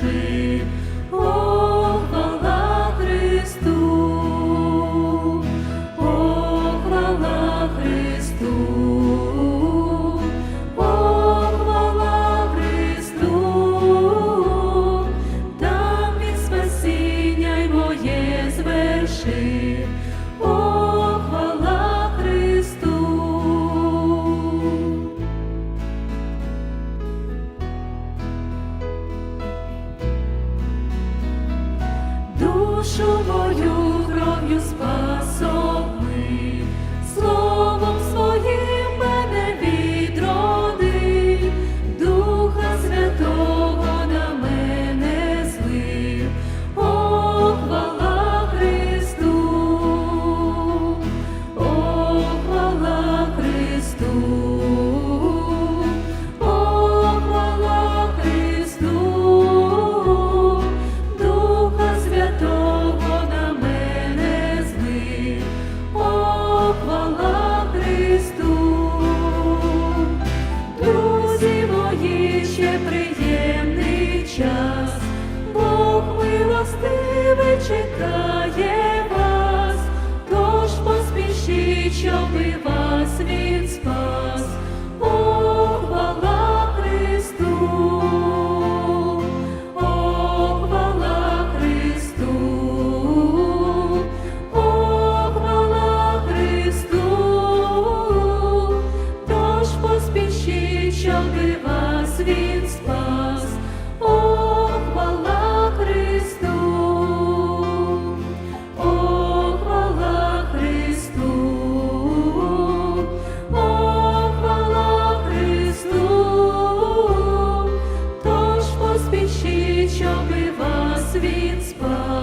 sheep душовою кров'ю спасу прости. above.